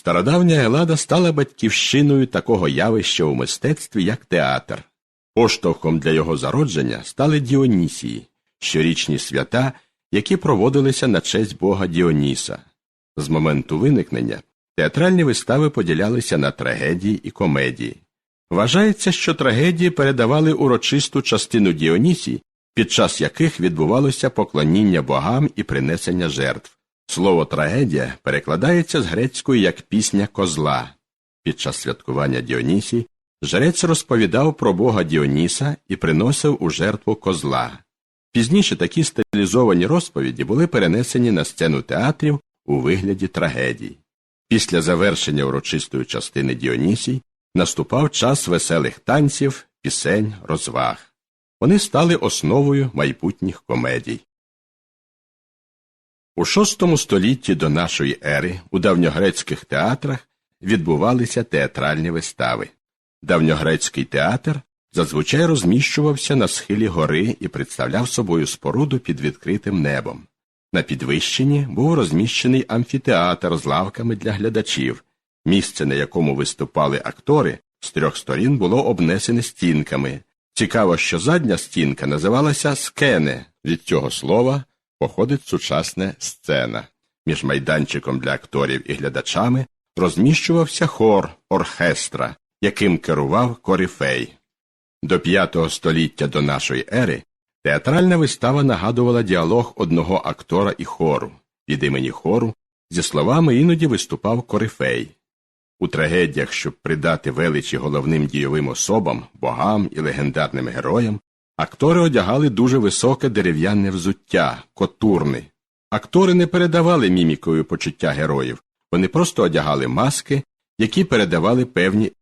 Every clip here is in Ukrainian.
Стародавня Елада стала батьківщиною такого явища у мистецтві, як театр. Поштовхом для його зародження стали Діонісії, щорічні свята, які проводилися на честь бога Діоніса. З моменту виникнення театральні вистави поділялися на трагедії і комедії. Вважається, що трагедії передавали урочисту частину Діонісій, під час яких відбувалося поклоніння богам і принесення жертв. Слово трагедія перекладається з грецької як пісня козла. Під час святкування Діонісій жрець розповідав про бога Діоніса і приносив у жертву козла. Пізніше такі стилізовані розповіді були перенесені на сцену театрів у вигляді трагедій. Після завершення урочистої частини Діонісій наступав час веселих танців, пісень, розваг. Вони стали основою майбутніх комедій. У VI столітті до нашої ери у давньогрецьких театрах відбувалися театральні вистави. Давньогрецький театр зазвичай розміщувався на схилі гори і представляв собою споруду під відкритим небом. На підвищенні був розміщений амфітеатр з лавками для глядачів. Місце, на якому виступали актори, з трьох сторін було обнесене стінками. Цікаво, що задня стінка називалася скене. Від цього слова походить сучасна сцена. Між майданчиком для акторів і глядачами розміщувався хор оркестра, яким керував корифей. До V століття до нашої ери театральна вистава нагадувала діалог одного актора і хору. Від імені хору зі словами іноді виступав корифей. У трагедіях, щоб придати величі головним дійовим особам, богам і легендарним героям, актори одягали дуже високе дерев'яне взуття, котурни. Актори не передавали мімікою почуття героїв, вони просто одягали маски, які передавали певні.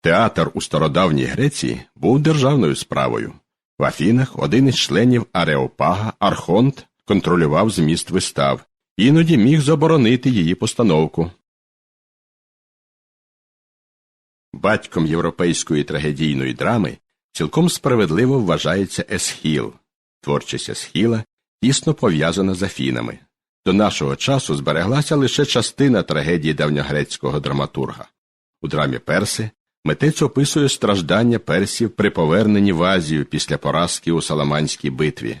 Театр у стародавній Греції був державною справою. В Афінах один із членів Ареопага, Архонт, контролював зміст вистав, іноді міг заборонити її постановку. Батьком європейської трагедійної драми цілком справедливо вважається Есхіл. Творчість Есхіла тісно пов'язана з Афінами. До нашого часу збереглася лише частина трагедії давньогрецького драматурга. У драмі Перси митець описує страждання персів при поверненні в Азію після поразки у Саламанській битві.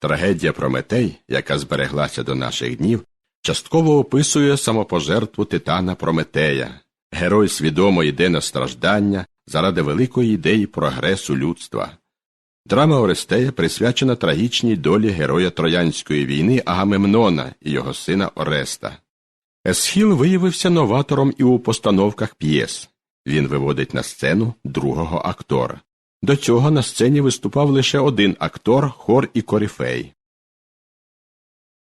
Трагедія Прометей, яка збереглася до наших днів, частково описує самопожертву титана Прометея. Герой свідомо йде на страждання заради великої ідеї прогресу людства. Драма Орестея присвячена трагічній долі героя Троянської війни Агамемнона і його сина Ореста. Есхіл виявився новатором і у постановках п'єс. Він виводить на сцену другого актора. До цього на сцені виступав лише один актор, хор і корифей.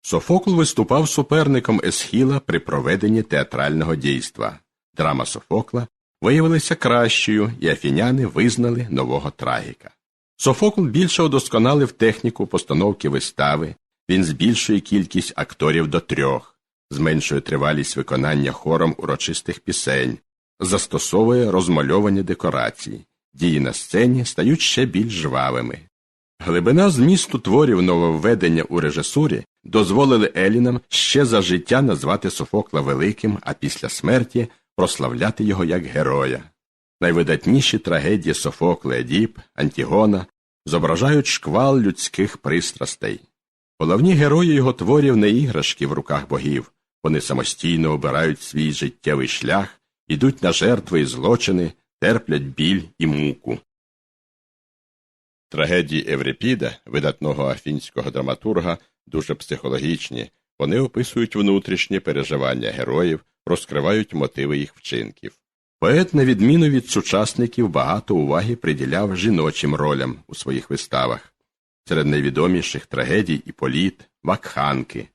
Софокл виступав суперником Есхіла при проведенні театрального дійства. Драма Софокла виявилася кращою, і афіняни визнали нового трагіка. Софокл більше удосконалив техніку постановки вистави, він збільшує кількість акторів до трьох, зменшує тривалість виконання хором урочистих пісень, застосовує розмальовані декорації, дії на сцені стають ще більш жвавими. Глибина змісту творів нововведення у режисурі дозволили Елінам ще за життя назвати Софокла великим, а після смерті прославляти його як героя. Найвидатніші трагедії Софокла Едіп, Антігона зображають шквал людських пристрастей. Головні герої його творів не іграшки в руках богів, вони самостійно обирають свій життєвий шлях, ідуть на жертви і злочини, терплять біль і муку. Трагедії Еврипіда, видатного афінського драматурга, дуже психологічні, вони описують внутрішні переживання героїв, розкривають мотиви їх вчинків. Поет, на відміну від сучасників, багато уваги приділяв жіночим ролям у своїх виставах. Серед найвідоміших трагедій і політ, вакханки.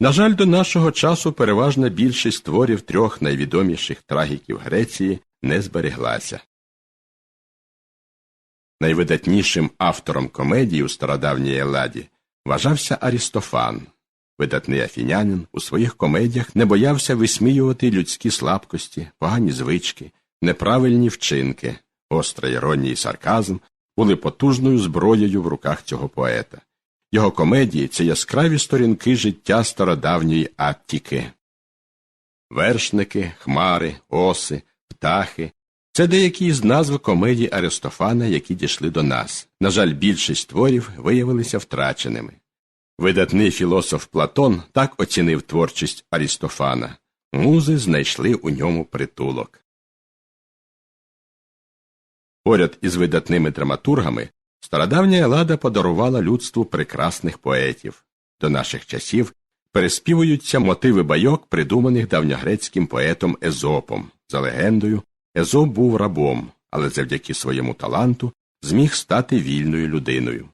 На жаль, до нашого часу переважна більшість творів трьох найвідоміших трагіків Греції не збереглася. Найвидатнішим автором комедії у стародавній Еладі вважався Арістофан. Видатний афінянин у своїх комедіях не боявся висміювати людські слабкості, погані звички, неправильні вчинки, остра іронія і сарказм були потужною зброєю в руках цього поета. Його комедії це яскраві сторінки життя стародавньої Аттіки. Вершники, хмари, оси, птахи це деякі з назв комедій Аристофана, які дійшли до нас. На жаль, більшість творів виявилися втраченими. Видатний філософ Платон так оцінив творчість Арістофана. Музи знайшли у ньому притулок. Поряд із видатними драматургами стародавня Елада подарувала людству прекрасних поетів. До наших часів переспівуються мотиви байок, придуманих давньогрецьким поетом Езопом. За легендою, Езоп був рабом, але завдяки своєму таланту зміг стати вільною людиною.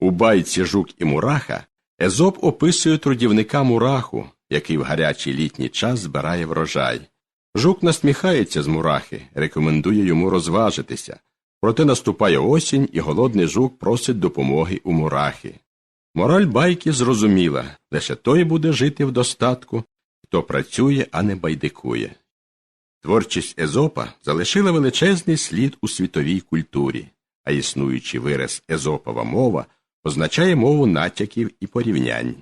У байці Жук і Мураха Езоп описує трудівника Мураху, який в гарячий літній час збирає врожай. Жук насміхається з мурахи, рекомендує йому розважитися. Проте наступає осінь, і голодний жук просить допомоги у мурахи. Мораль байки зрозуміла лише той буде жити в достатку, хто працює, а не байдикує. Творчість Езопа залишила величезний слід у світовій культурі, а існуючий вираз Езопова мова означає мову натяків і порівнянь.